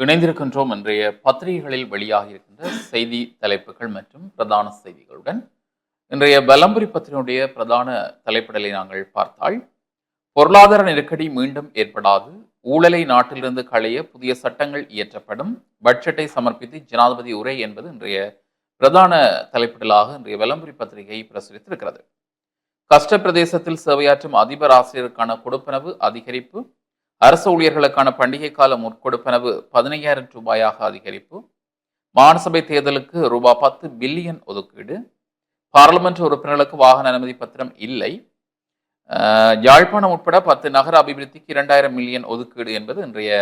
இணைந்திருக்கின்றோம் இன்றைய பத்திரிகைகளில் வெளியாக இருக்கின்ற செய்தி தலைப்புகள் மற்றும் பிரதான செய்திகளுடன். இன்றைய பலம்புரி பத்திரிகையுடைய பிரதான தலைப்பிடலை நாங்கள் பார்த்தால் பொருளாதார நெருக்கடி மீண்டும் ஏற்படாது ஊழலை நாட்டிலிருந்து களைய புதிய சட்டங்கள் இயற்றப்படும் பட்ஜெட்டை சமர்ப்பித்து ஜனாதிபதி உரை என்பது இன்றைய பிரதான தலைப்பிடலாக இன்றைய விளம்பரி பத்திரிகை பிரசுரித்திருக்கிறது. கஷ்ட பிரதேசத்தில் சேவையாற்றும் அதிபர் ஆசிரியருக்கான கொடுப்பனவு அதிகரிப்பு அரசு ஊழியர்களுக்கான பண்டிகை கால முற்கொடுப்பனவு பதினையாயிரம் ரூபாயாக அதிகரிப்பு. மாநசபை தேர்தலுக்கு ரூபாய் பத்து பில்லியன் ஒதுக்கீடு. பாராளுமன்ற உறுப்பினர்களுக்கு வாகன அனுமதி பத்திரம் இல்லை. யாழ்ப்பாணம் உட்பட பத்து நகர அபிவிருத்திக்கு இரண்டாயிரம் மில்லியன் ஒதுக்கீடு என்பது இன்றைய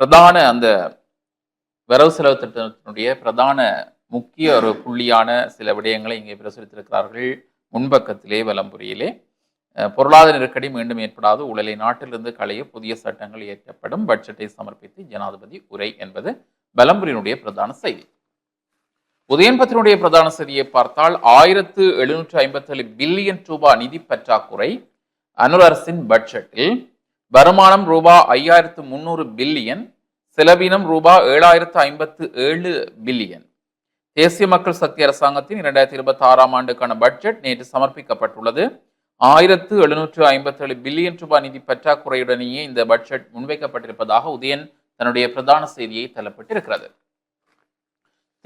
பிரதான அந்த வரவு செலவு திட்டத்தினுடைய பிரதான முக்கிய ஒரு புள்ளியான சில விடயங்களை இங்கே பிரசுரித்திருக்கிறார்கள் முன்பக்கத்திலே வலம்புரியிலே. பொருளாதார நெருக்கடி மீண்டும் ஏற்படாது. உடலை நாட்டிலிருந்து களைய புதிய சட்டங்கள் இயற்றப்படும். பட்ஜெட்டை சமர்ப்பித்து ஜனாதிபதி உரை என்பது பலம்புரியினுடைய பிரதான செய்தி. உதயன்பத்தினுடைய பிரதான செய்தியை பார்த்தால் ஆயிரத்து எழுநூற்று ஐம்பத்தேழு பில்லியன் ரூபாய் நிதி பற்றாக்குறை அனுர் அரசின் பட்ஜெட்டில். வருமானம் ரூபாய் ஐயாயிரத்து முந்நூறு பில்லியன் செலவினம் ரூபாய் ஏழாயிரத்து ஐம்பத்து ஏழு பில்லியன். தேசிய மக்கள் சக்தி அரசாங்கத்தின் இரண்டாயிரத்தி இருபத்தி ஆறாம் ஆண்டுக்கான பட்ஜெட் நேற்று சமர்ப்பிக்கப்பட்டுள்ளது. ஆயிரத்து எழுநூற்று ஐம்பத்தேழு பில்லியன் ரூபாய் நிதி பற்றாக்குறையுடனேயே இந்த பட்ஜெட் முன்வைக்கப்பட்டிருப்பதாக உதயன் தன்னுடைய பிரதான செய்தியை தள்ளப்பட்டிருக்கிறது.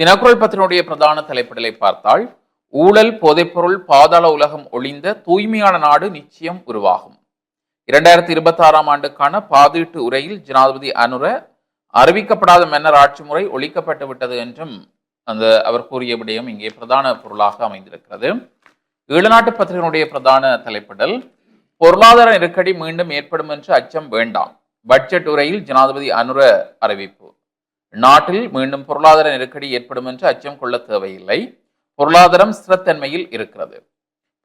தினக்குரல் பத்தினுடைய பிரதான தலைப்பிடலை பார்த்தால் ஊழல் போதைப்பொருள் பாதாள உலகம் ஒளிந்த தூய்மையான நாடு நிச்சயம் உருவாகும். இரண்டாயிரத்தி இருபத்தி ஆறாம் ஆண்டுக்கான பாதீட்டு உரையில் ஜனாதிபதி அனுர அறிவிக்கப்படாத மன்னர் ஆட்சி முறை ஒழிக்கப்பட்டு விட்டது என்றும் அந்த அவர் கூறிய விடயம் இங்கே பிரதான பொருளாக அமைந்திருக்கிறது. ஈழநாட்டு பத்திரிகையினுடைய பிரதான தலைப்பிடல் பொருளாதார நெருக்கடி மீண்டும் ஏற்படும் என்று அச்சம் வேண்டாம். பட்ஜெட் உரையில் ஜனாதிபதி அனுர அறிவிப்பு. நாட்டில் மீண்டும் பொருளாதார நெருக்கடி ஏற்படும் என்று அச்சம் கொள்ள தேவையில்லை. பொருளாதாரம் ஸ்திரத்தன்மையில் இருக்கிறது.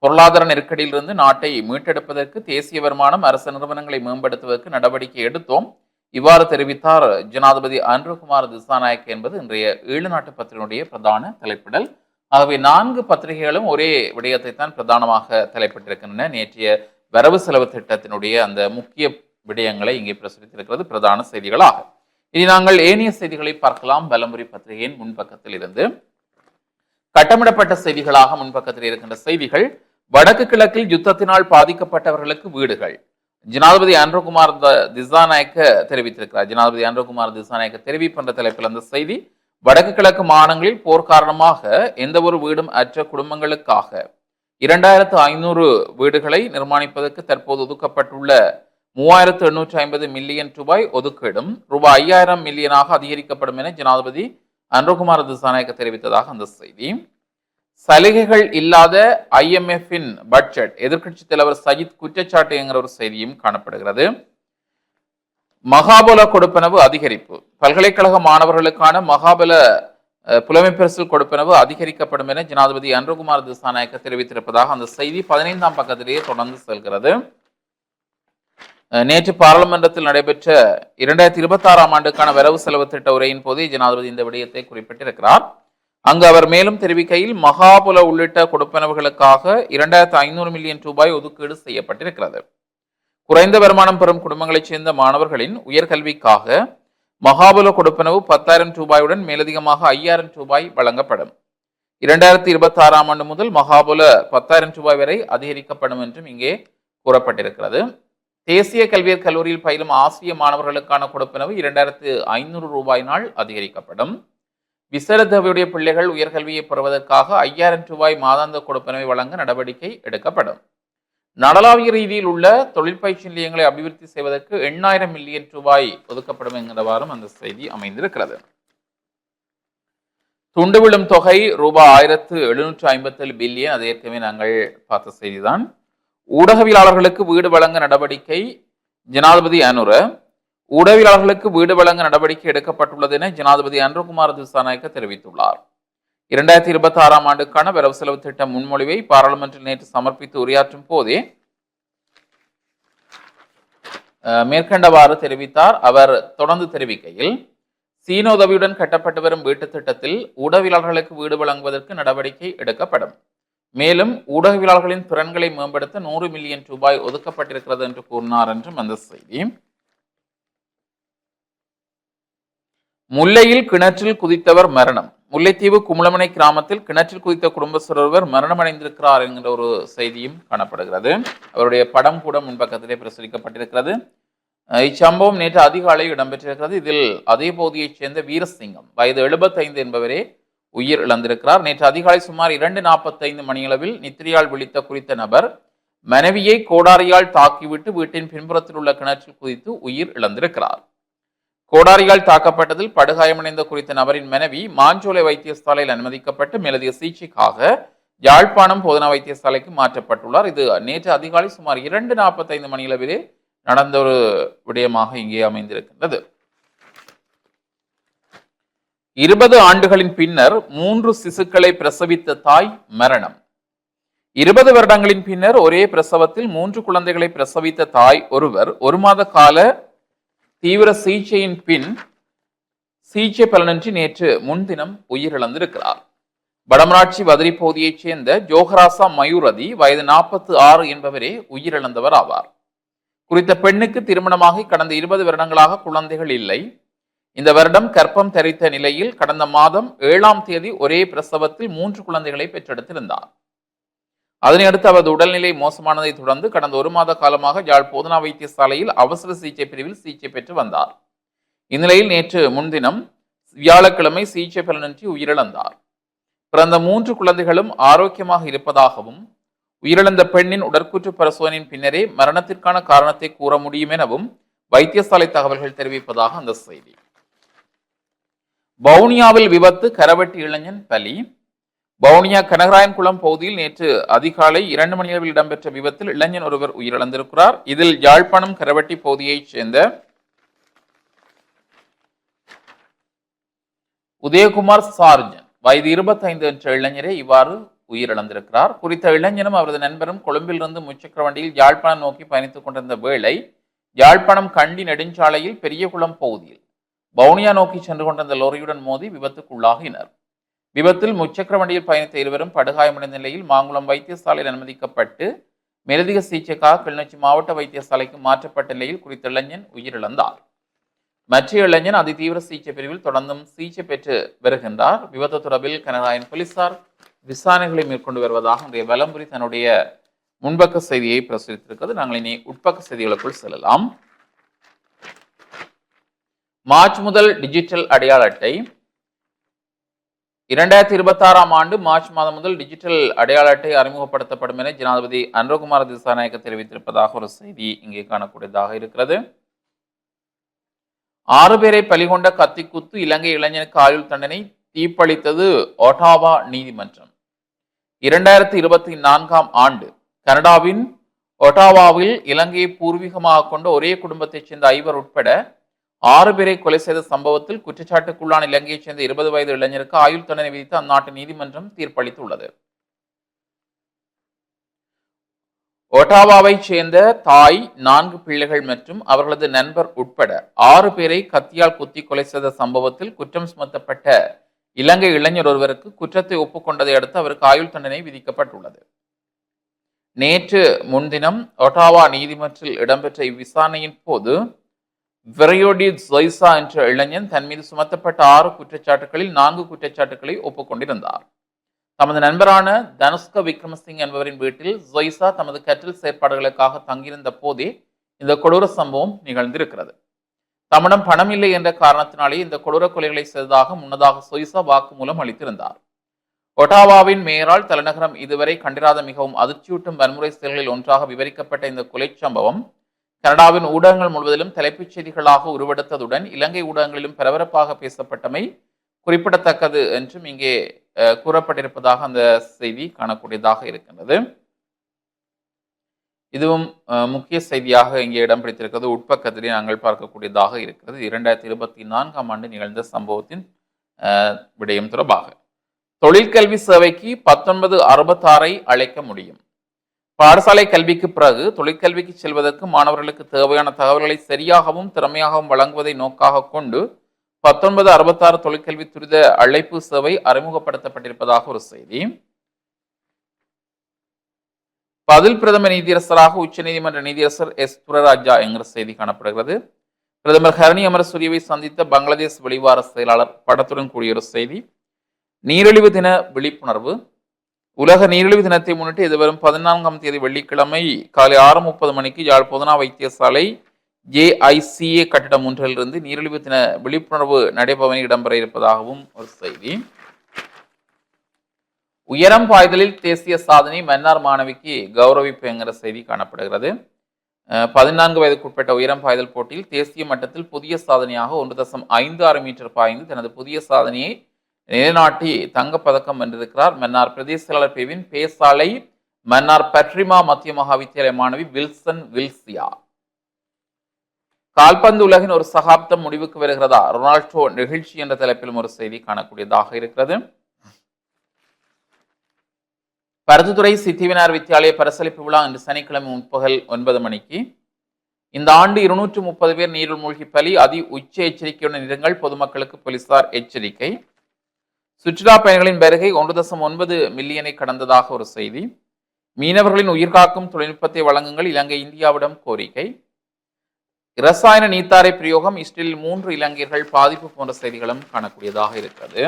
பொருளாதார நெருக்கடியிலிருந்து நாட்டை மீட்டெடுப்பதற்கு தேசிய வருமானம் அரசு நிறுவனங்களை மேம்படுத்துவதற்கு நடவடிக்கை எடுத்தோம். இவ்வாறு தெரிவித்தார் ஜனாதிபதி அன்ருகுமார் திசாநாயக் என்பது இன்றைய ஈழநாட்டு பத்திரிகையுடைய பிரதான தலைப்பிடல். ஆகவே நான்கு பத்திரிகைகளும் ஒரே விடயத்தை தான் பிரதானமாக தலைப்பட்டிருக்கின்றன. நேற்றைய வரவு செலவு திட்டத்தினுடைய அந்த முக்கிய விடயங்களை இங்கே பிரசுரித்திருக்கிறது பிரதான செய்திகளாக. இனி நாங்கள் ஏனைய செய்திகளை பார்க்கலாம். பலமுறை பத்திரிகையின் முன்பக்கத்தில் இருந்து. கட்டமிடப்பட்ட செய்திகளாக முன்பக்கத்தில் இருக்கின்ற செய்திகள். வடக்கு கிழக்கில் யுத்தத்தினால் பாதிக்கப்பட்டவர்களுக்கு வீடுகள். ஜனாதிபதி அன்ரகுமார் த- திசாநாயக்க தெரிவித்திருக்கிறார். ஜனாதிபதி அன்ரகுமார் திசாநாயக்க தெரிவிப்பு என்ற தலைப்பில் அந்த செய்தி. வடக்கு கிழக்கு மாநிலங்களில் போர் காரணமாக எந்த ஒரு வீடும் அற்ற குடும்பங்களுக்காக இரண்டாயிரத்து ஐநூறு வீடுகளை நிர்மாணிப்பதற்கு தற்போது ஒதுக்கப்பட்டுள்ள மூவாயிரத்து எண்ணூற்றி ஐம்பது மில்லியன் ரூபாய் ஒதுக்கீடும் ரூபாய் ஐயாயிரம் மில்லியனாக அதிகரிக்கப்படும் என ஜனாதிபதி அன்ருகுமார் திசாநாயக்க தெரிவித்ததாக அந்த செய்தி. சலுகைகள் இல்லாத ஐஎம்எஃப்பின் பட்ஜெட் எதிர்க்கட்சி தலைவர் சஜித் குற்றச்சாட்டு என்கிற ஒரு செய்தியும் காணப்படுகிறது. மகாபல கொடுப்பனவு அதிகரிப்பு. பல்கலைக்கழக மாணவர்களுக்கான மகாபல அஹ், புலமைப்பரிசில் கொடுப்பனவு அதிகரிக்கப்படும் என ஜனாதிபதி அன்ருகுமார் திசாநாயக்க தெரிவித்திருப்பதாக அந்த செய்தி பதினைந்தாம் பக்கத்திலேயே தொடர்ந்து செல்கிறது. நேற்று பாராளுமன்றத்தில் நடைபெற்ற இரண்டாயிரத்தி இருபத்தி ஆறாம் ஆண்டுக்கான வரவு செலவு திட்ட உரையின் போதே ஜனாதிபதி இந்த விடயத்தை குறிப்பிட்டிருக்கிறார். அங்கு அவர் மேலும் தெரிவிக்கையில் மகாபுல உள்ளிட்ட கொடுப்பனவுகளுக்காக இரண்டாயிரத்து ஐநூறு மில்லியன் ரூபாய் ஒதுக்கீடு செய்யப்பட்டிருக்கிறது. குறைந்த வருமானம் பெறும் குடும்பங்களைச் சேர்ந்த மாணவர்களின் உயர்கல்விக்காக மகாபல கொடுப்பனவு பத்தாயிரம் ரூபாயுடன் மேலதிகமாக ஐயாயிரம் ரூபாய் வழங்கப்படும். இரண்டாயிரத்தி இருபத்தி ஆறாம் ஆண்டு முதல் மகாபல பத்தாயிரம் ரூபாய் வரை அதிகரிக்கப்படும் என்றும் இங்கே கூறப்பட்டிருக்கிறது. தேசிய கல்வியற் கல்லூரியில் பயிலும் ஆசிரிய மாணவர்களுக்கான கொடுப்பனவு இரண்டாயிரத்து ஐநூறு ரூபாயினால் அதிகரிக்கப்படும். விசரதவியுடைய பிள்ளைகள் உயர்கல்வியை பெறுவதற்காக ஐயாயிரம் ரூபாய் மாதாந்த கொடுப்பனவை வழங்க நடவடிக்கை எடுக்கப்படும். நடலாவிய ரீதியில் உள்ள தொழிற்பயிற்சி நிலையங்களை அபிவிருத்தி செய்வதற்கு எண்ணாயிரம் மில்லியன் ரூபாய் ஒதுக்கப்படும் என்கிறவாறும் அந்த செய்தி அமைந்திருக்கிறது. துண்டு விழும் தொகை ரூபாய் ஆயிரத்து எழுநூற்று ஐம்பத்தேழு பில்லியன். அது ஏற்கனவே நாங்கள் பார்த்த செய்திதான். ஊடகவியலாளர்களுக்கு வீடு வழங்க நடவடிக்கை ஜனாதிபதி அனுர. ஊடகவியலாளர்களுக்கு வீடு வழங்க நடவடிக்கை எடுக்கப்பட்டுள்ளது என ஜனாதிபதி அனுரகுமார் திசாநாயக்க தெரிவித்துள்ளார். இரண்டாயிரத்தி இருபத்தி ஆறாம் ஆண்டுக்கான வரவு செலவு திட்ட முன்மொழிவை பாராளுமன்றில் நேற்று சமர்ப்பித்து உரையாற்றும் போதே மேற்கண்டவாறு தெரிவித்தார். அவர் தொடர்ந்து தெரிவிக்கையில் சீன உதவியுடன் கட்டப்பட்டு வரும் வீட்டுத் திட்டத்தில் ஊடகவியலாளர்களுக்கு வீடு வழங்குவதற்கு நடவடிக்கை எடுக்கப்படும். மேலும் ஊடகவியலாளர்களின் திறன்களை மேம்படுத்த நூறு மில்லியன் ரூபாய் ஒதுக்கப்பட்டிருக்கிறது என்று கூறினார் என்றும் அந்த செய்தி. முல்லையில் கிணற்றில் குதித்தவர் மரணம். முல்லைத்தீவு குமுளமனை கிராமத்தில் கிணற்றில் குதித்த குடும்பஸ்தர் ஒருவர் மரணமடைந்திருக்கிறார் என்கிற ஒரு செய்தியும் காணப்படுகிறது. அவருடைய படம் கூட முன்பக்கத்திலே பிரசுரிக்கப்பட்டிருக்கிறது. இச்சம்பவம் நேற்று அதிகாலை இடம்பெற்றிருக்கிறது. இதில் அதே பகுதியைச் சேர்ந்த வீரசிங்கம் வயது 75 என்பவரே உயிர் இழந்திருக்கிறார். நேற்று அதிகாலை சுமார் இரண்டு நாற்பத்தைந்து மணியளவில் நித்திரியால் விழித்த குறித்த நபர் மனைவியை கோடாரியால் தாக்கிவிட்டு வீட்டின் பின்புறத்தில் உள்ள கிணற்றில் குதித்து உயிர் இழந்திருக்கிறார். கோடாரியால் தாக்கப்பட்டதில் படுகாயமடைந்த குறித்த நபரின் மனைவி மாஞ்சோலை வைத்தியசாலையில் அனுமதிக்கப்பட்டு மேலதிக சிகிச்சைக்காக யாழ்ப்பாணம் போதனா வைத்தியசாலைக்கு மாற்றப்பட்டுள்ளார். இது நேற்று அதிகாலை சுமார் இரண்டு நாற்பத்தைந்து மணியளவிலே நடந்த ஒரு விடயமாக இங்கே அமைந்திருக்கின்றது. இருபது ஆண்டுகளின் பின்னர் மூன்று சிசுக்களை பிரசவித்த தாய் மரணம். இருபது வருடங்களின் பின்னர் ஒரே பிரசவத்தில் மூன்று குழந்தைகளை பிரசவித்த தாய் ஒருவர் ஒரு மாத கால தீவிர சிகிச்சையின் பின் சிகிச்சை பலனின்றி நேற்று முன்தினம் உயிரிழந்திருக்கிறார். வடமராட்சி வதிரி பகுதியைச் சேர்ந்த ஜோகராசா மயூரதி வயது நாற்பத்து ஆறு என்பவரே உயிரிழந்தவர் ஆவார் குறித்த பெண்ணுக்கு திருமணமாகி கடந்த இருபது வருடங்களாக குழந்தைகள் இல்லை. இந்த வருடம் கர்ப்பம் தரித்த நிலையில் கடந்த மாதம் ஏழாம் தேதி ஒரே பிரசவத்தில் மூன்று குழந்தைகளை பெற்றெடுத்திருந்தார். அதனையடுத்து அவரது உடல்நிலை மோசமானதை தொடர்ந்து கடந்த ஒரு மாத காலமாக யாழ் போதனா வைத்தியசாலையில் அவசர சிகிச்சை பிரிவில் சிகிச்சை பெற்று வந்தார். இந்நிலையில் நேற்று முன்தினம் வியாழக்கிழமை சிகிச்சை பலனின்றி உயிரிழந்தார். பிறந்த மூன்று குழந்தைகளும் ஆரோக்கியமாக இருப்பதாகவும் உயிரிழந்த பெண்ணின் உடற்கூற்று பரிசோதனையின் பின்னரே மரணத்திற்கான காரணத்தை கூற முடியும் எனவும் வைத்தியசாலை தகவல்கள் தெரிவிப்பதாக அந்த செய்தி. வவுனியாவில் விபத்து கரவெட்டி இளைஞன் பலி. வவுனியா கனகராயன்குளம் பகுதியில் நேற்று அதிகாலை இரண்டு மணி அளவில் இடம்பெற்ற விபத்தில் இளைஞன் ஒருவர் உயிரிழந்திருக்கிறார். இதில் யாழ்ப்பாணம் கரவட்டி பகுதியைச் சேர்ந்த உதயகுமார் சார்ஜன் வயது இருபத்தைந்து என்ற இளைஞரே இவ்வாறு உயிரிழந்திருக்கிறார். குறித்த இளைஞனும் அவரது நண்பரும் கொழும்பிலிருந்து முச்சக்கர வண்டியில் யாழ்ப்பாணம் நோக்கி பயணித்துக் கொண்டிருந்த வேளை யாழ்ப்பாணம் கண்டி நெடுஞ்சாலையில் பெரியகுளம் பகுதியில் வவுனியா நோக்கி சென்று கொண்டிருந்த லோரியுடன் மோதி விபத்துக்குள்ளாகினர். விபத்தில் முச்சக்கர வண்டியில் பயணித்த இருவரும் படுகாயமடைந்த நிலையில் மாங்குளம் வைத்தியசாலையில் அனுமதிக்கப்பட்டு மேலதிக சிகிச்சைக்காக கிளிநொச்சி மாவட்ட வைத்தியசாலைக்கு மாற்றப்பட்ட நிலையில் குறித்த இளைஞன் உயிரிழந்தார். மற்ற இளைஞன் அதிதீவிர சிகிச்சை பிரிவில் தொடர்ந்தும் சிகிச்சை பெற்று வருகின்றார். விபத்து தொடர்பில் கனராயன் போலீசார் விசாரணைகளை மேற்கொண்டு வருவதாக இன்றைய வலம்புரி தன்னுடைய முன்பக்க செய்தியை பிரசுரித்திருக்கிறது. நாங்கள் இனி உட்பக்க செய்திகளுக்குள் செல்லலாம். மார்ச் முதல் டிஜிட்டல் அடையாள அட்டை இரண்டாயிரத்தி இருபத்தி ஆறாம் ஆண்டு மார்ச் மாதம் முதல் டிஜிட்டல் அடையாள அட்டை அறிமுகப்படுத்தப்படும் என ஜனாதிபதி அனுரகுமார திசாநாயக்க தெரிவித்திருப்பதாக ஒரு செய்தி இங்கே காணக்கூடியதாக இருக்கிறது. ஆறு பேரை பலிகொண்ட கத்திக்குத்து இலங்கை இளைஞனுக்கு ஆயுள் தண்டனை தீப்பளித்தது ஒட்டாவா நீதிமன்றம். இரண்டாயிரத்தி இருபத்தி நான்காம் ஆண்டு கனடாவின் ஒட்டாவாவில் இலங்கையை பூர்வீகமாக கொண்ட ஒரே குடும்பத்தைச் சேர்ந்த ஐவர் உட்பட ஆறு பேரை கொலை செய்த சம்பவத்தில் குற்றச்சாட்டுக்குள்ளான இலங்கையைச் சேர்ந்த இருபது வயது இளைஞருக்கு ஆயுள் தண்டனை விதித்து அந்நாட்டு நீதிமன்றம் தீர்ப்பளித்துள்ளது. ஒட்டாவாவைச் சேர்ந்த தாய் நான்கு பிள்ளைகள் மற்றும் அவர்களது நண்பர் உட்பட ஆறு பேரை கத்தியால் குத்தி கொலை செய்த சம்பவத்தில் குற்றம் சுமத்தப்பட்ட இலங்கை இளைஞர் ஒருவருக்கு குற்றத்தை ஒப்புக்கொண்டதை அடுத்து அவருக்கு ஆயுள் தண்டனை விதிக்கப்பட்டுள்ளது. நேற்று முன்தினம் ஒட்டாவா நீதிமன்றில் இடம்பெற்ற இவ்விசாரணையின் போது விரையோடி ஜொய்சா என்ற இளைஞன் தன் மீது சுமத்தப்பட்ட ஆறு குற்றச்சாட்டுகளில் நான்கு குற்றச்சாட்டுகளை ஒப்புக்கொண்டிருந்தார். தமது நண்பரான தனுஷ்க விக்ரமசிங் என்பவரின் வீட்டில் ஜொய்சா தமது கற்றல் செயற்பாடுகளுக்காக தங்கியிருந்த போதே இந்த கொடூர சம்பவம் நிகழ்ந்திருக்கிறது. தம்மிடம் பணம் இல்லை என்ற காரணத்தினாலே இந்த கொடூர கொலைகளை செய்ததாக முன்னதாக சொய்சா வாக்குமூலம் அளித்திருந்தார். ஒட்டாவாவின் மேயரால் தலைநகரம் இதுவரை கண்டிராத மிகவும் அதிர்ச்சியூட்டும் வன்முறை செயல்களில் ஒன்றாக விவரிக்கப்பட்ட இந்த கொலை சம்பவம் கனடாவின் ஊடகங்கள் முழுவதிலும் தலைப்புச் செய்திகளாக உருவெடுத்ததுடன் இலங்கை ஊடகங்களிலும் பரபரப்பாக பேசப்பட்டமை குறிப்பிடத்தக்கது என்றும் இங்கே கூறப்பட்டிருப்பதாக அந்த செய்தி காணக்கூடியதாக இருக்கின்றது. இதுவும் அஹ், முக்கிய செய்தியாக இங்கே இடம் பிடித்திருக்கிறது. உட்பக்கத்திலே நாங்கள் பார்க்கக்கூடியதாக இருக்கிறது. இரண்டாயிரத்தி இருபத்தி நான்காம் ஆண்டு நிகழ்ந்த சம்பவத்தின் விடயம் தொடர்பாக. தொழிற்கல்வி சேவைக்கு பத்தொன்பது அறுபத்தாறை அழைக்க முடியும். பாடசாலை கல்விக்கு பிறகு தொழிற்கல்விக்கு செல்வதற்கு மாணவர்களுக்கு தேவையான தகவல்களை சரியாகவும் திறமையாகவும் வழங்குவதை நோக்காக கொண்டு பத்தொன்பது அறுபத்தாறு தொழிற்கல்வி துரித அழைப்பு சேவை அறிமுகப்படுத்தப்பட்டிருப்பதாக ஒரு செய்தி. பதில் பிரதம நீதியரசராக உச்சநீதிமன்ற நீதியரசர் எஸ். துரராஜா என்கிற செய்தி காணப்படுகிறது. பிரதமர் ஹரணி அமரசூரியவை சந்தித்த பங்களாதேஷ் வெளிவார செயலாளர் படத்துடன் கூடிய ஒரு செய்தி. நீரிழிவு தின விழிப்புணர்வு. உலக நீரிழிவு தினத்தை முன்னிட்டு எதிர்வரும் பதினான்காம் தேதி வெள்ளிக்கிழமை காலை ஆறு முப்பது மணிக்கு யாழ் பொதுனா வைத்தியசாலை ஜேஐசிஏ கட்டிடம் ஒன்றிலிருந்து நீரிழிவு தின விழிப்புணர்வு நடைபவனி இடம்பெற இருப்பதாகவும் ஒரு செய்தி. உயரம் பாய்தலில் தேசிய சாதனை மன்னார் மாணவிக்கு கௌரவிப்பு என்கிற செய்தி காணப்படுகிறது. பதினான்கு வயதுக்குட்பட்ட உயரம் பாய்தல் போட்டியில் தேசிய மட்டத்தில் புதிய சாதனையாக ஒன்று தசம் ஐந்து ஆறு மீட்டர் பாய்ந்து தனது புதிய சாதனையை நிலைநாட்டி தங்கப்பதக்கம் வென்றிருக்கிறார். மன்னார் பிரதேச செயலாளர் பிரிவின் பேசாலை மன்னார் பட்ரிமா மத்திய மகாவித்தியாலய மாணவி வில்சன் வில்சியா. கால்பந்து உலகின் ஒரு சகாப்தம் முடிவுக்கு வருகிறதா? ரொனால்டோ நிகழ்ச்சி என்ற தலைப்பிலும் ஒரு செய்தி காணக்கூடியதாக இருக்கிறது. பருத்துத்துறை சித்திவினார் வித்தியாலய பரிசளிப்பு விழா இன்று சனிக்கிழமை முற்பகல் ஒன்பது மணிக்கு. இந்த ஆண்டு இருநூற்று முப்பது பேர் நீரில் மூழ்கி பலி அதி உச்ச எச்சரிக்கையுடன் இருங்கள். பொதுமக்களுக்கு போலீசார் எச்சரிக்கை. சுற்றுலா பயணிகளின் வருகை ஒன்று தசம் ஒன்பது மில்லியனை கடந்ததாக ஒரு செய்தி. மீனவர்களின் உயிர்காக்கும் தொழில்நுட்பத்தை வழங்குங்கள் இலங்கை இந்தியாவிடம் கோரிக்கை. இரசாயன நீத்தாரை பிரயோகம் இஸ்ரேலில் மூன்று இலங்கையர்கள் பாதிப்பு போன்ற செய்திகளும் காணக்கூடியதாக இருக்கிறது.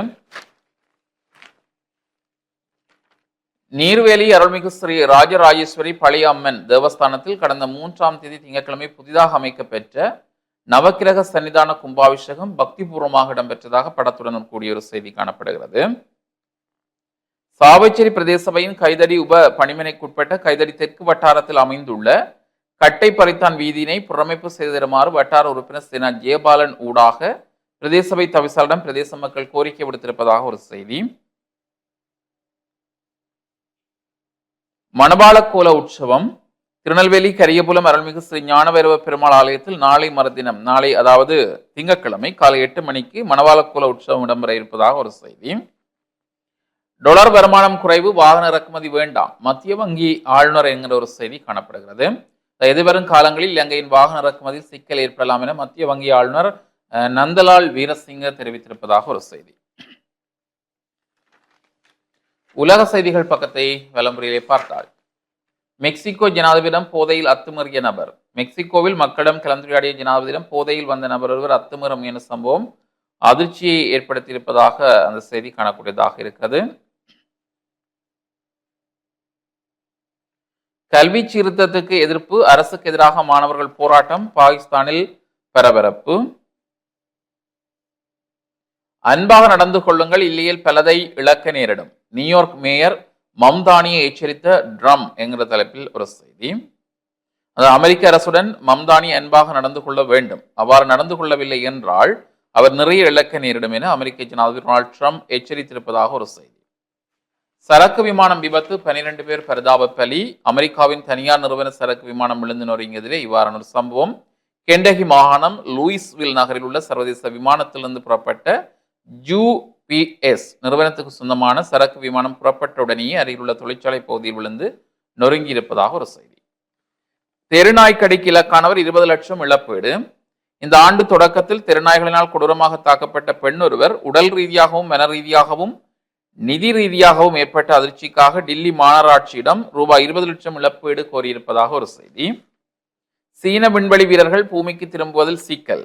நீர்வேலி அருள்மிகு ஸ்ரீ ராஜராஜேஸ்வரி பழைய அம்மன் தேவஸ்தானத்தில் கடந்த மூன்றாம் தேதி திங்கட்கிழமை புதிதாக அமைக்கப்பெற்ற நவக்கிரக சன்னிதான கும்பாபிஷேகம் பக்திபூர்வமாக இடம்பெற்றதாக படத்துடன் கூடிய ஒரு செய்தி காணப்படுகிறது. சாவச்சேரி பிரதேசபையின் கைதடி உப பணிமனைக்குட்பட்ட கைதடி தெற்கு வட்டாரத்தில் அமைந்துள்ள கட்டை பறித்தான் வீதியினை புறமைப்பு செய்து தருமாறு வட்டார உறுப்பினர் சேனா ஜெயபாலன் ஊடாக பிரதேச சபை பிரதேச மக்கள் கோரிக்கை விடுத்திருப்பதாக ஒரு செய்தி. மணபால கோல உற்சவம் திருநெல்வேலி கரியபுலம் அருள்மிகு ஸ்ரீ ஞானவைரவ பெருமாள் ஆலயத்தில் நாளை மறுதினம் நாளை அதாவது திங்கட்கிழமை காலை எட்டு மணிக்கு மணவாளக்குல உற்சவம் இடம்பெற இருப்பதாக ஒரு செய்தி. டொலர் வருமானம் குறைவு வாகன இறக்குமதி வேண்டாம் மத்திய வங்கி ஆளுநர் என்கிற ஒரு செய்தி காணப்படுகிறது. எதிர்வரும் காலங்களில் இலங்கையின் வாகன இறக்குமதியில் சிக்கல் ஏற்படலாம் என மத்திய வங்கி ஆளுநர் அஹ், நந்தலால் வீரசிங்க தெரிவித்திருப்பதாக ஒரு செய்தி. உலக செய்திகள் பக்கத்தை விளம்பரியிலே பார்த்தாள் மெக்சிகோ ஜனாதிபதியிடம் போதையில் அத்துமறிய நபர். மெக்சிகோவில் மக்களிடம் கலந்துரையாடிய ஜனாதிபதியிடம் போதையில் வந்த நபர் ஒருவர் அத்துமீற முயன்ற சம்பவம் அதிர்ச்சியை ஏற்படுத்தியிருப்பதாக அந்த செய்தி காணக்கூடியதாக இருக்கிறது. கல்வி சீர்திருத்தத்துக்கு எதிர்ப்பு அரசுக்கு எதிராக மாணவர்கள் போராட்டம் பாகிஸ்தானில் பரபரப்பு. அன்பாக நடந்து கொள்ளுங்கள் இல்லையில் பலதை இழக்க நேரிடும். நியூயார்க் மேயர் மம்தானியை எச்சரித்த ட்ரம் என்கிற தலைப்பில் ஒரு செய்தி. அது அமெரிக்க அரசுடன் மம்தானி அன்பாக நடந்து கொள்ள வேண்டும். அவ்வாறு நடந்து கொள்ளவில்லை என்றால் அவர் நிறைய இழக்க நேரிடும் என அமெரிக்க ஜனாதிபதி டொனால்ட் ட்ரம்ப் எச்சரித்திருப்பதாக ஒரு செய்தி. சரக்கு விமானம் விபத்து பனிரெண்டு பேர் பரிதாப பலி. அமெரிக்காவின் தனியார் நிறுவன சரக்கு விமானம் விழுந்து நொறுங்கியதிலே இவ்வாறான ஒரு சம்பவம். கெண்டகி மாகாணம் லூயிஸ்வில் நகரில் உள்ள சர்வதேச விமானத்திலிருந்து புறப்பட்ட ஜூ பிஎஸ் நிறுவனத்துக்கு சொந்தமான சரக்கு விமானம் புறப்பட்டவுடனேயே அருகிலுள்ள தொழிற்சாலை பகுதியில் விழுந்து நொறுங்கி இருப்பதாக ஒரு செய்தி. தெருநாய்க்கடிக்கு இலக்கானவர் இருபது லட்சம் இழப்பீடு. இந்த ஆண்டு தொடக்கத்தில் தெருநாய்களினால் கொடூரமாக தாக்கப்பட்ட பெண் ஒருவர் உடல் ரீதியாகவும் மன ரீதியாகவும் நிதி ரீதியாகவும் ஏற்பட்ட அதிர்ச்சிக்காக டில்லி மாநகராட்சியிடம் ரூபாய் இருபது லட்சம் இழப்பீடு கோரியிருப்பதாக ஒரு செய்தி. சீன விண்வெளி வீரர்கள் பூமிக்கு திரும்புவதில் சிக்கல்.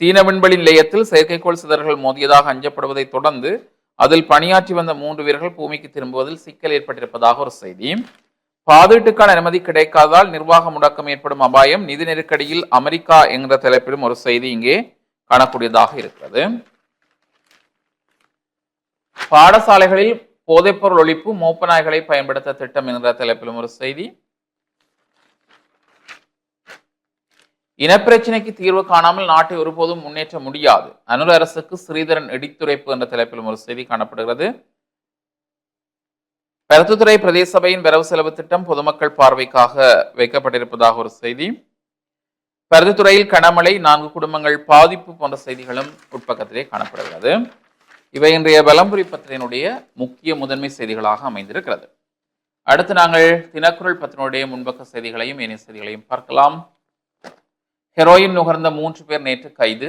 சீன விண்வெளி நிலையத்தில் செயற்கைக்கோள் சிதறல்கள் மோதியதாக அஞ்சப்படுவதை தொடர்ந்து அதில் பணியாற்றி வந்த மூன்று வீரர்கள் பூமிக்கு திரும்புவதில் சிக்கல் ஏற்பட்டிருப்பதாக ஒரு செய்தி. பாதீட்டுக்கான அனுமதி கிடைக்காததால் நிர்வாக முடக்கம் ஏற்படும் அபாயம் நிதி நெருக்கடியில் அமெரிக்கா என்கிற தலைப்பிலும் ஒரு செய்தி இங்கே காணக்கூடியதாக இருக்கிறது. பாடசாலைகளில் போதைப்பொருள் ஒழிப்பு மோப்ப நாய்களை பயன்படுத்த திட்டம் என்கிற தலைப்பிலும் ஒரு செய்தி. இனப்பிரச்சனைக்கு தீர்வு காணாமல் நாட்டை ஒருபோதும் முன்னேற்ற முடியாது. அனுர அரசுக்கு ஸ்ரீதரன் இடித்துரைப்பு என்ற தலைப்பிலும் ஒரு செய்தி காணப்படுகிறது. பருத்துத்துறை பிரதேச சபையின் வரவு செலவு திட்டம் பொதுமக்கள் பார்வைக்காக வைக்கப்பட்டிருப்பதாக ஒரு செய்தி. பருத்துத்துறையில் கனமழை நான்கு குடும்பங்கள் பாதிப்பு போன்ற செய்திகளும் உட்பக்கத்திலே காணப்படுகிறது. இவை இன்றைய பலம்புரி பத்திரினுடைய முக்கிய முதன்மை செய்திகளாக அமைந்திருக்கிறது. அடுத்து நாங்கள் தினக்குரல் பத்தினுடைய முன்பக்க செய்திகளையும் இணைய செய்திகளையும் பார்க்கலாம். ஹெரோயின் நுகர்ந்த மூன்று பேர் நேற்று கைது.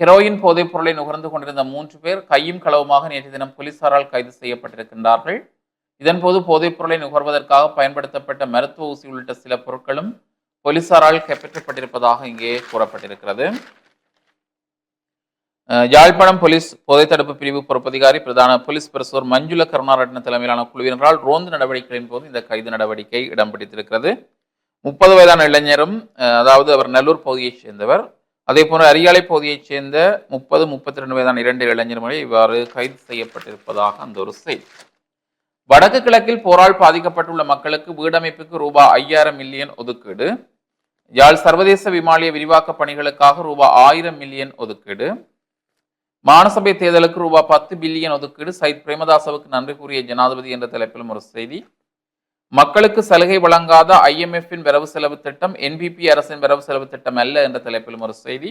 ஹெரோயின் போதைப் பொருளை நுகர்ந்து கொண்டிருந்த மூன்று பேர் கையும் களவுமாக நேற்று தினம் போலீசாரால் கைது செய்யப்பட்டிருக்கின்றார்கள். இதன்போது போதைப் பொருளை நுகர்வதற்காக பயன்படுத்தப்பட்ட மருத்துவ ஊசி உள்ளிட்ட சில பொருட்களும் போலீசாரால் கைப்பற்றப்பட்டிருப்பதாக இங்கே கூறப்பட்டிருக்கிறது. யாழ்ப்பாணம் போலீஸ் போதைத் தடுப்பு பிரிவு பொறுப்பதிகாரி பிரதான போலீஸ் பிரசுவர் மஞ்சுள கருணாரட்ன தலைமையிலான குழுவினரால் ரோந்து நடவடிக்கைகளின் போது இந்த கைது நடவடிக்கை இடம் பிடித்திருக்கிறது. முப்பது வயதான இளைஞரும் அதாவது அவர் நல்லூர் பகுதியைச் சேர்ந்தவர். அதே போன்ற அரியாலை பகுதியைச் சேர்ந்த முப்பது முப்பத்தி ரெண்டு வயதான இரண்டு இளைஞர்களை இவ்வாறு கைது செய்யப்பட்டிருப்பதாக அந்த ஒரு செய்தி. வடக்கு கிழக்கில் போரால் பாதிக்கப்பட்டுள்ள மக்களுக்கு வீடமைப்புக்கு ரூபாய் ஐயாயிரம் மில்லியன் ஒதுக்கீடு. யாழ் சர்வதேச விமானிய விரிவாக்க பணிகளுக்காக ரூபாய் ஆயிரம் மில்லியன் ஒதுக்கீடு. மானசபை தேர்தலுக்கு ரூபாய் பத்து பில்லியன் ஒதுக்கீடு. சைத் பிரேமதாசவுக்கு நன்றி கூறிய ஜனாதிபதி என்ற தலைப்பிலும் ஒரு செய்தி. மக்களுக்கு சலுகை வழங்காத ஐஎம்எஃப்பின் வரவு செலவு திட்டம் என்பிபி அரசின் வரவு செலவு திட்டம் அல்ல என்ற தலைப்பிலும் ஒரு செய்தி.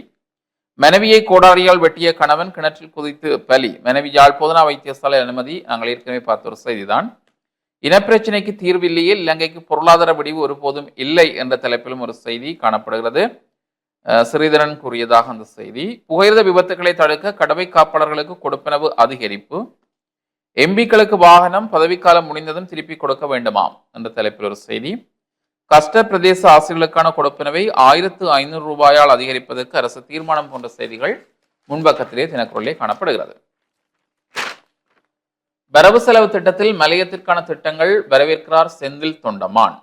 மனைவியை கோடாரியால் வெட்டிய கணவன் கிணற்றில் குதித்து பலி. மனைவி யாழ் போதனா வைத்தியசாலை அனுமதி. நாங்கள் ஏற்கனவே பார்த்த ஒரு செய்திதான். இனப்பிரச்சினைக்கு தீர்வில்லையே இலங்கைக்கு பொருளாதார விடிவு ஒருபோதும் இல்லை என்ற தலைப்பிலும் ஒரு செய்தி காணப்படுகிறது. ஸ்ரீதரன் கூறியதாக அந்த செய்தி. புகையிரத விபத்துகளை தடுக்க கடவை காப்பாளர்களுக்கு கொடுப்பனவு அதிகரிப்பு. எம்பிக்களுக்கு வாகனம் பதவிக்காலம் முடிந்ததும் திருப்பி கொடுக்க வேண்டுமாம் என்ற தலைப்பில் ஒரு செய்தி. கஷ்ட பிரதேச ஆசிரியர்களுக்கான கொடுப்பனவை ஆயிரத்து ஐநூறு ரூபாயால் அதிகரிப்பதற்கு அரசு தீர்மானம் போன்ற செய்திகள் முன்பக்கத்திலே தினக்குரலே காணப்படுகிறது. வரவு செலவு திட்டத்தில் மலையத்திற்கான திட்டங்கள் வரவேற்கிறார் செந்தில் தொண்டமான்.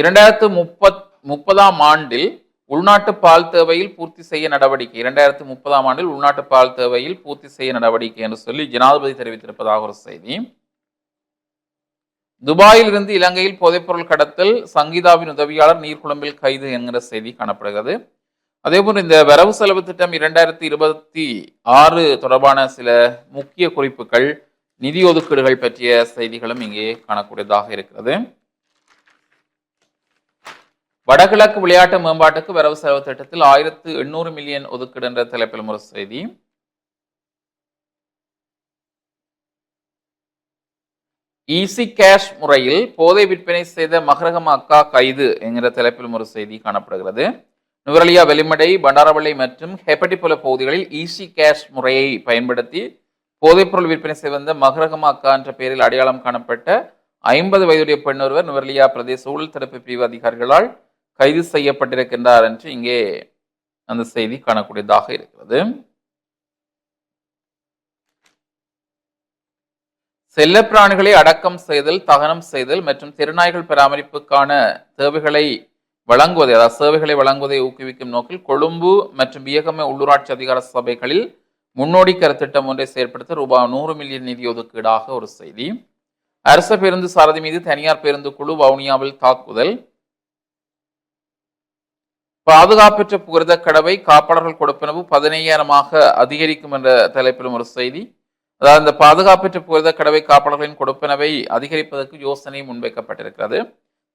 இரண்டாயிரத்து முப்பத் முப்பதாம் ஆண்டில் உள்நாட்டு பால் தேவையில் பூர்த்தி செய்ய நடவடிக்கை. இரண்டாயிரத்து முப்பதாம் ஆண்டில் உள்நாட்டு பால் தேவையில் பூர்த்தி செய்ய நடவடிக்கை என்று சொல்லி ஜனாதிபதி தெரிவித்திருப்பதாக ஒரு செய்தி. துபாயில் இருந்து இலங்கையில் போதைப்பொருள் கடத்தல் சங்கீதாவின் உதவியாளர் நீர்குழம்பில் கைது என்கிற செய்தி காணப்படுகிறது. அதேபோல் இந்த வரவு செலவு திட்டம் இரண்டாயிரத்தி இருபத்தி ஆறு தொடர்பான சில முக்கிய குறிப்புகள் நிதி ஒதுக்கீடுகள் பற்றிய செய்திகளும் இங்கே காணக்கூடியதாக இருக்கிறது. வடகிழக்கு விளையாட்டு மேம்பாட்டுக்கு வரவு செலவு திட்டத்தில் ஆயிரத்து எண்ணூறு மில்லியன் ஒதுக்கீடு என்ற தலைப்பில் ஒரு செய்தி. ஈசி கேஷ் முறையில் போதை விற்பனை செய்த மகரகம் அக்கா கைது என்கிற தலைப்பில் ஒரு செய்தி காணப்படுகிறது. நுவரலியா வெளிமடை பண்டாரவளை மற்றும் ஹெப்படிபுல பகுதிகளில் ஈசி கேஷ் முறையை பயன்படுத்தி போதைப்பொருள் விற்பனை செய்து வந்த மகரகம் அக்கா என்ற பெயரில் அடையாளம் காணப்பட்ட ஐம்பது வயதுடைய பெண் ஒருவர் நுவரலியா பிரதேச ஊழல் தடுப்பு பிரிவு அதிகாரிகளால் கைது செய்யப்பட்டிருக்கின்றார் என்று இங்கே அந்த செய்தி காணக்கூடியதாக இருக்கிறது. செல்லப்பிராணிகளை அடக்கம் செய்தல் தகனம் செய்தல் மற்றும் திருநாய்கள் பராமரிப்புக்கான தேவைகளை வழங்குவதை அதாவது சேவைகளை வழங்குவதை ஊக்குவிக்கும் நோக்கில் கொழும்பு மற்றும் வியகம உள்ளூராட்சி அதிகார சபைகளில் முன்னோடி கருத்திட்டம் ஒன்றை செயற்படுத்த ரூபாய் நூறு மில்லியன் நிதி ஒதுக்கீடாக ஒரு செய்தி. அரச பேருந்து சாரதி மீது தனியார் பேருந்து குழு வவுனியாவில் தாக்குதல். பாதுகாப்பற்ற புகழ்த கடவை காப்பாளர்கள் கொடுப்பனவு பதினையாயிரமாக அதிகரிக்கும் என்ற தலைப்பிலும் ஒரு செய்தி. அதாவது இந்த பாதுகாப்பற்ற புகழ்த கடவை காப்பாளர்களின் கொடுப்பனவை அதிகரிப்பதற்கு யோசனை முன்வைக்கப்பட்டிருக்கிறது.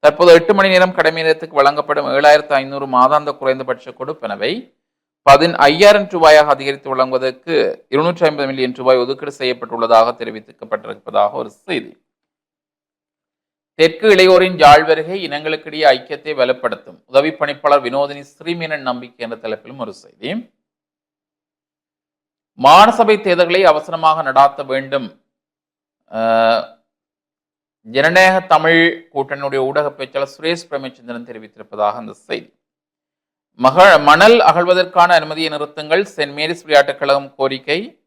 தற்போது எட்டு மணி நேரம் கடமை நேரத்துக்கு வழங்கப்படும் ஏழாயிரத்து ஐநூறு மாதாந்த குறைந்தபட்ச கொடுப்பனவை பதின் ஐயாயிரம் ரூபாயாக அதிகரித்து வழங்குவதற்கு இருநூற்றி ஐம்பது மில்லியன் ரூபாய் ஒதுக்கீடு செய்யப்பட்டுள்ளதாக தெரிவிக்கப்பட்டிருப்பதாக ஒரு செய்தி. தெற்கு இளையோரின் யாழ் வருகை இனங்களுக்கிடையே ஐக்கியத்தை வலுப்படுத்தும். உதவி பணிப்பாளர் வினோதினி ஸ்ரீமீனன் நம்பிக்கை என்ற தலைப்பிலும் ஒரு செய்தி. மாநசபை தேர்தல்களை அவசரமாக நடாத்த வேண்டும். ஜனநாயக தமிழ் கூட்டணியுடைய ஊடக பேச்சாளர் சுரேஷ் பிரேமச்சந்திரன் தெரிவித்திருப்பதாக அந்த செய்தி. மக மணல் அகழ்வதற்கான அனுமதியை நிறுத்துங்கள் சென்ட் மேரிஸ் விளையாட்டுக் கழகம் கோரிக்கை.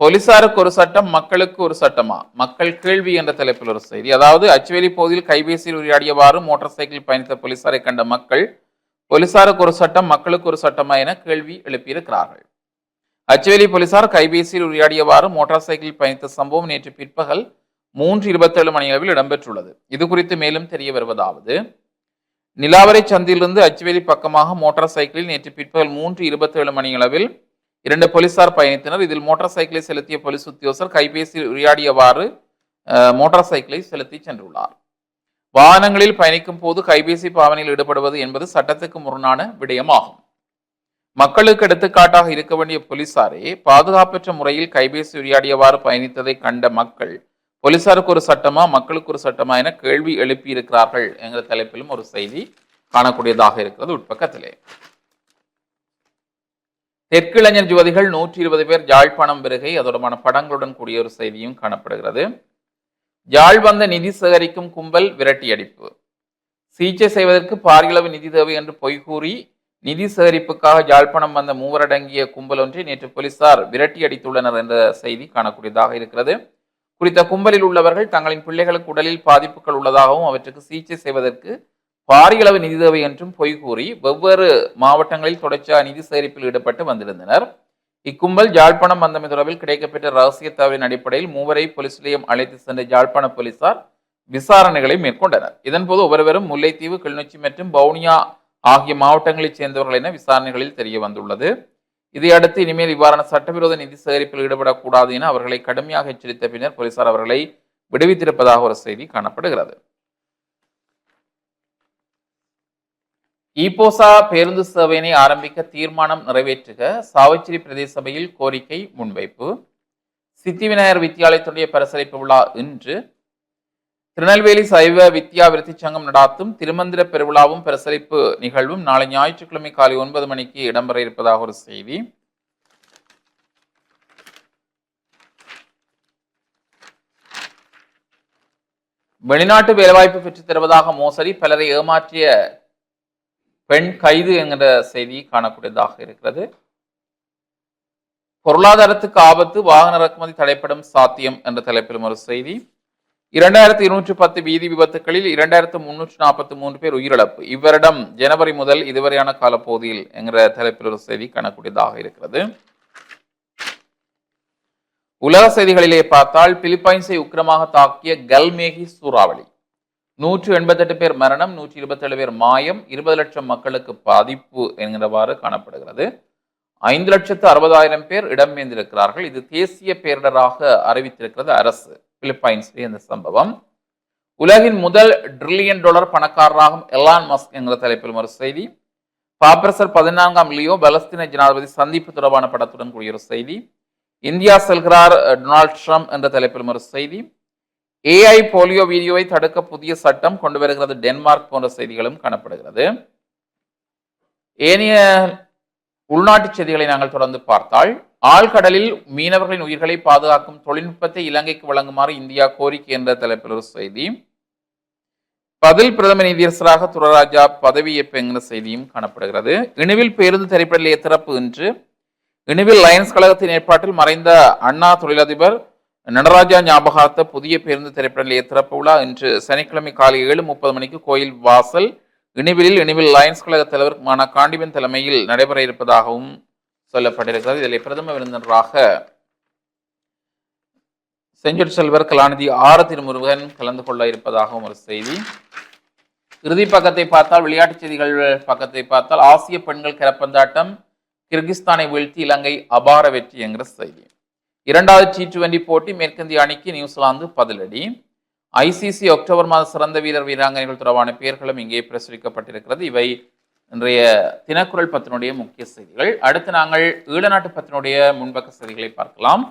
போலீசாருக்கு ஒரு சட்டம் மக்களுக்கு ஒரு சட்டமா? மக்கள் கேள்வி என்ற தலைப்பில் ஒரு செய்தி. அதாவது அச்சுவேலி பகுதியில் கைபேசியில் உரையாடியவாறு மோட்டார் சைக்கிள் பயணித்த போலீசாரை கண்ட மக்கள் போலீசாருக்கு ஒரு சட்டம் மக்களுக்கு ஒரு சட்டமா என கேள்வி எழுப்பியிருக்கிறார்கள். அச்சுவேலி போலீசார் கைபேசியில் உரையாடியவாறு மோட்டார் சைக்கிள் பயணித்த சம்பவம் நேற்று பிற்பகல் மூன்று இருபத்தேழு மணி அளவில் இடம்பெற்றுள்ளது. இது குறித்து மேலும் தெரிய வருவதாவது நிலாவரை சந்தியிலிருந்து அச்சுவேலி பக்கமாக மோட்டார் சைக்கிளில் நேற்று பிற்பகல் மூன்று இருபத்தேழு மணி அளவில் இரண்டு போலீசார் பயணித்தனர். இதில் மோட்டார் சைக்கிளை செலுத்திய போலீஸ் உத்தியோகர் கைபேசி உரையாடியவாறு மோட்டார் சைக்கிளை செலுத்தி சென்றுள்ளார். வாகனங்களில் பயணிக்கும் போது கைபேசி பாவனையில் ஈடுபடுவது என்பது சட்டத்துக்கு முரணான விடயமாகும். மக்களுக்கு எடுத்துக்காட்டாக இருக்க வேண்டிய போலீசாரே பாதுகாப்பற்ற முறையில் கைபேசி உரையாடியவாறு பயணித்ததை கண்ட மக்கள் போலீசாருக்கு ஒரு சட்டமா மக்களுக்கு ஒரு சட்டமா என கேள்வி எழுப்பியிருக்கிறார்கள் என்கிற தலைப்பிலும் ஒரு செய்தி காணக்கூடியதாக இருக்கிறது உட்பக்கத்திலே. தெற்கிளைஞர் ஜுவதிகள் ஜோதிகள் நூற்றி இருபது பேர் யாழ்ப்பாணம் வருகை அதோடமான படங்களுடன் கூடிய ஒரு செய்தியும் காணப்படுகிறது. யாழ் வந்த நிதி சேகரிக்கும் கும்பல் விரட்டியடிப்பு சிகிச்சை செய்வதற்கு பாரியளவு நிதி தேவை என்று பொய் கூறி நிதி சேகரிப்புக்காக யாழ்ப்பாணம் வந்த மூவரடங்கிய கும்பல் ஒன்றை நேற்று போலீசார் விரட்டி அடித்துள்ளனர் என்ற செய்தி காணக்கூடியதாக இருக்கிறது. குறித்த கும்பலில் உள்ளவர்கள் தங்களின் பிள்ளைகளுக்கு உடலில் பாதிப்புகள் உள்ளதாகவும் அவற்றுக்கு சிகிச்சை செய்வதற்கு பாரிய அளவு நிதி தேவை என்றும் பொய் கூறி வெவ்வேறு மாவட்டங்களில் தொடர்ச்சியாக நிதி சேகரிப்பில் ஈடுபட்டு வந்திருந்தனர். இக்கும்பல் யாழ்ப்பாணம் வந்தமை தொடர்பில் கிடைக்கப்பெற்ற ரகசிய தகவலின் அடிப்படையில் மூவரை போலீஸ் நிலையம் அழைத்து சென்ற யாழ்ப்பாண போலீசார் விசாரணைகளை மேற்கொண்டனர். இதன்போது ஒவ்வொருவரும் முல்லைத்தீவு கிளிநொச்சி மற்றும் வவுனியா ஆகிய மாவட்டங்களைச் சேர்ந்தவர்கள் என விசாரணைகளில் தெரிய வந்துள்ளது. இதையடுத்து இனிமேல் இவ்வாறான சட்டவிரோத நிதி சேகரிப்பில் ஈடுபடக்கூடாது என அவர்களை கடுமையாக எச்சரித்த பின்னர் போலீசார் அவர்களை விடுவித்திருப்பதாக ஒரு செய்தி காணப்படுகிறது. ஈபோசா பேருந்து சேவையினை ஆரம்பிக்க தீர்மானம் நிறைவேற்றுக சாவிச்சிரி பிரதேச சபையில் கோரிக்கை முன்வைப்பு. சித்தி விநாயகர் வித்தியாலயத்துடைய பரிசளிப்பு விழா இன்று. திருநெல்வேலி சைவ வித்யா விருத்தி சங்கம் நடாத்தும் திருமந்திர பெருவிழாவும் பரிசளிப்பு நிகழ்வும் நாளை ஞாயிற்றுக்கிழமை காலை ஒன்பது மணிக்கு இடம்பெற இருப்பதாக ஒரு செய்தி. வெளிநாட்டு வேலைவாய்ப்பு பெற்றுத் தருவதாக மோசடி பலரை ஏமாற்றிய பெண் கைது என்கிற செய்தி காணக்கூடியதாக இருக்கிறது. பொருளாதாரத்துக்கு ஆபத்து வாகன இறக்குமதி தடைப்படும் சாத்தியம் என்ற தலைப்பிலும் ஒரு செய்தி. இரண்டாயிரத்தி இருநூற்றி பத்து வீதி விபத்துகளில் இரண்டாயிரத்து முன்னூற்றி நாற்பத்தி மூன்று பேர் உயிரிழப்பு. இவரிடம் ஜனவரி முதல் இதுவரையான காலப்பகுதியில் என்கிற தலைப்பில் ஒரு செய்தி காணக்கூடியதாக இருக்கிறது. உலக செய்திகளிலே பார்த்தால் பிலிப்பைன்ஸை உக்கிரமாக தாக்கிய கல்மேகி சூறாவளி. நூற்று எண்பத்தெட்டு பேர் மரணம் நூற்றி இருபத்தேழு பேர் மாயம் இருபது லட்சம் மக்களுக்கு பாதிப்பு என்கிறவாறு காணப்படுகிறது. ஐந்து லட்சத்து அறுபதாயிரம் பேர் இடம்பெயர்ந்திருக்கிறார்கள் இது தேசிய பேரிடராக அறிவித்திருக்கிறது அரசு. பிலிப்பைன்ஸ் இந்த சம்பவம். உலகின் முதல் ட்ரில்லியன் டாலர் பணக்காரராகும் எலான் மஸ்க் என்கிற தலைப்பில் ஒரு செய்தி. பாப்ரசர் பதினான்காம் லியோ பலஸ்தீன ஜனாதிபதி சந்திப்பு தொடர்பான படத்துடன் கூடிய ஒரு செய்தி. இந்தியா செல்கிறார் டொனால்ட் ட்ரம்ப் என்ற தலைப்பில் ஒரு செய்தி. ஏஐ போலியோ வீடியோவை தடுக்க புதிய சட்டம் கொண்டு வருகிறது. டென்மார்க் போன்ற செய்திகளும் காணப்படுகிறது. ஏனைய உள்நாட்டு செய்திகளை நாங்கள் தொடர்ந்து பார்த்தால் ஆழ்கடலில் மீனவர்களின் உயிர்களை பாதுகாக்கும் தொழில்நுட்பத்தை இலங்கைக்கு வழங்குமாறு இந்தியா கோரிக்கை என்ற தலைப்பில் ஒரு செய்தி. பதில் பிரதம நீதியரசராக துரராஜா பதவியேற்பு என்கிற செய்தியும் காணப்படுகிறது. இணுவில் பேருந்து திரைப்பட நிலைய திறப்பு இன்று. இணுவில் லயன்ஸ் கழகத்தின் ஏற்பாட்டில் மறைந்த அண்ணா தொழிலதிபர் நடராஜா ஞாபகார்த்த புதிய பேருந்து திரைப்பட நிலைய திறப்பு விழா இன்று சனிக்கிழமை காலை ஏழு முப்பது மணிக்கு கோயில் வாசல் இனிவிலில் இணுவில் லயன்ஸ் கழக தலைவர் மான காண்டிபன் தலைமையில் நடைபெற இருப்பதாகவும் சொல்லப்பட்டிருக்கிறது. இதில் பிரதம விருந்தினராக செஞ்சொற் செல்வர் கலாநிதி ஆர திருமுருகன் கலந்து கொள்ள இருப்பதாகவும் ஒரு செய்தி. இறுதி பக்கத்தை பார்த்தால் விளையாட்டுச் செய்திகள் பக்கத்தை பார்த்தால் ஆசிய பெண்கள் கரப்பந்தாட்டம் கிர்கிஸ்தானை வீழ்த்தி இலங்கை அபார வெற்றி என்கிற செய்தி. இரண்டாவது டி டுவெண்டி போட்டி மேற்கிந்திய அணிக்கு நியூசிலாந்து பதிலடி. ஐசிசி அக்டோபர் மாத சிறந்த வீரர் வீராங்கனைகள் தொடர்பான பெயர்களும் இங்கே பிரசுரிக்கப்பட்டிருக்கிறது. இவை இன்றைய தினக்குரல் பத்தினுடைய முக்கிய செய்திகள். அடுத்து நாங்கள் ஈழநாட்டு பத்தினுடைய முன்பக்க செய்திகளை பார்க்கலாம்.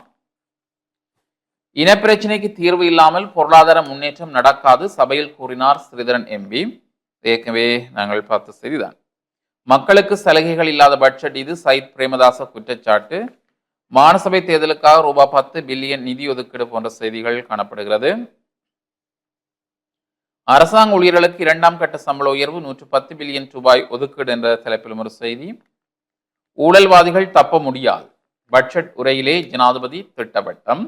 இனப்பிரச்சினைக்கு தீர்வு இல்லாமல் பொருளாதார முன்னேற்றம் நடக்காது சபையில் கூறினார் ஸ்ரீதரன் எம்பி ஏற்கனவே நாங்கள் பார்த்த செய்திதான். மக்களுக்கு சலுகைகள் இல்லாத பட்ஜெட் இது. சயித் பிரேமதாச குற்றச்சாட்டு. மாநசபை தேர்தலுக்காக ரூபாய் பத்து பில்லியன் நிதி ஒதுக்கீடு போன்ற செய்திகள் காணப்படுகிறது. அரசாங்க ஊழியர்களுக்கு இரண்டாம் கட்ட சம்பள உயர்வு நூற்று பத்து பில்லியன் ரூபாய் ஒதுக்கீடு என்ற தலைப்பிலும் ஒரு செய்தி. ஊழல்வாதிகள் தப்ப முடியாது. பட்ஜெட் உரையிலே ஜனாதிபதி திட்டவட்டம்.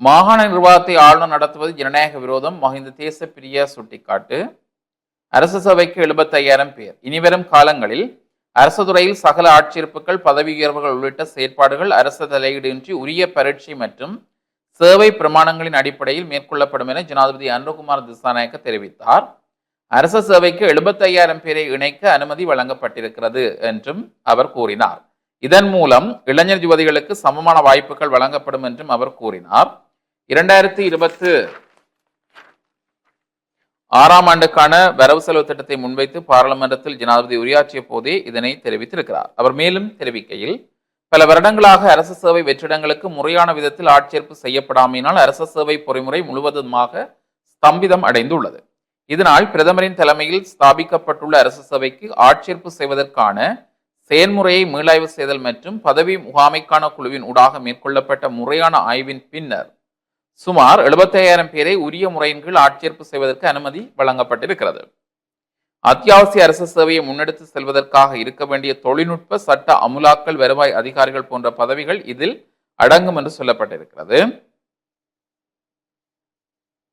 மாகாண நிர்வாகத்தை ஆளுநர் நடத்துவது ஜனநாயக விரோதம் மஹிந்த தேசப்பிரிய சுட்டிக்காட்டு. அரசு சபைக்கு எழுபத்தையாயிரம் பேர். இனிவரும் காலங்களில் அரசு துறையில் சகல ஆட்சியிருப்புகள் பதவி உயர்வுகள் உள்ளிட்ட செயற்பாடுகள் அரசு தலையீடின்றி உரிய பரீட்சை மற்றும் சேவை பிரமாணங்களின் அடிப்படையில் மேற்கொள்ளப்படும் என ஜனாதிபதி அனுகுமார் திசாநாயக்க தெரிவித்தார். அரசு சேவைக்கு எழுபத்தையாயிரம் பேரை இணைக்க அனுமதி வழங்கப்பட்டிருக்கிறது என்றும் அவர் கூறினார். இதன் மூலம் இளைஞர் யுவதிகளுக்கு சமமான வாய்ப்புகள் வழங்கப்படும் என்றும் அவர் கூறினார். இரண்டாயிரத்தி இருபத்து ஆறாம் ஆண்டுக்கான வரவு செலவு திட்டத்தை முன்வைத்து பாராளுமன்றத்தில் ஜனாதிபதி உரையாற்றிய போதே இதனை தெரிவித்திருக்கிறார். அவர் மேலும் தெரிவிக்கையில் பல வருடங்களாக அரசு சேவை வெற்றிடங்களுக்கு முறையான விதத்தில் ஆட்சேர்ப்பு செய்யப்படாமையினால் அரசு சேவை பொறிமுறை முழுவதுமாக ஸ்தம்பிதம் அடைந்துள்ளது. இதனால் பிரதமரின் தலைமையில் ஸ்தாபிக்கப்பட்டுள்ள அரசு சபைக்கு ஆட்சேர்ப்பு செய்வதற்கான செயல்முறையை மீளாய்வு செய்தல் மற்றும் பதவி முகாமைக்கான குழுவின் ஊடாக மேற்கொள்ளப்பட்ட முறையான ஆய்வின் பின்னர் சுமார் 75000 பேரை உரிய முறையின் கீழ் ஆட்சேர்ப்பு செய்வதற்கு அனுமதி வழங்கப்பட்டிருக்கிறது. அத்தியாவசிய அரசு சேவையை முன்னெடுத்து செல்வதற்காக இருக்க வேண்டிய தொழில்நுட்ப சட்ட அமுலாக்கல் வருவாய் அதிகாரிகள் போன்ற பதவிகள் இதில் அடங்கும் என்று சொல்லப்பட்டிருக்கிறது.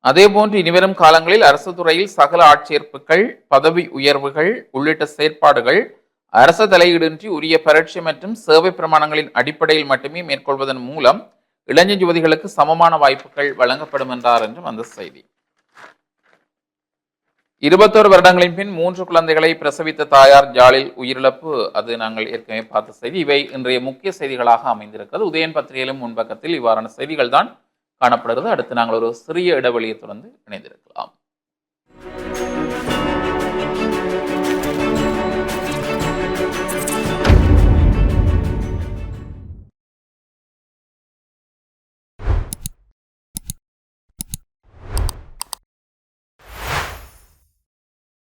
அதேபோன்று இனிவரும் காலங்களில் அரசு துறையில் சகல ஆட்சேர்ப்புகள் பதவி உயர்வுகள் உள்ளிட்ட செயற்பாடுகள் அரச தலையீடின்றி உரிய பரட்சி மற்றும் சேவை பிரமாணங்களின் அடிப்படையில் மட்டுமே மேற்கொள்வதன் மூலம் இளைஞர் யுவதிகளுக்கு சமமான வாய்ப்புகள் வழங்கப்படும் என்றார் என்றும் அந்த செய்தி. இருபத்தோரு வருடங்களின் பின் மூன்று குழந்தைகளை பிரசவித்த தாயார் ஜாலில் உயிரிழப்பு அது நாங்கள் ஏற்கனவே பார்த்த செய்தி. இவை இன்றைய முக்கிய செய்திகளாக அமைந்திருக்கிறது. உதயன் பத்திரிகையிலும் முன்பக்கத்தில் இவ்வாறான செய்திகள் தான் காணப்படுகிறது. அடுத்து நாங்கள் ஒரு சிறிய இடைவெளியை தொடர்ந்து இணைந்திருக்கலாம்.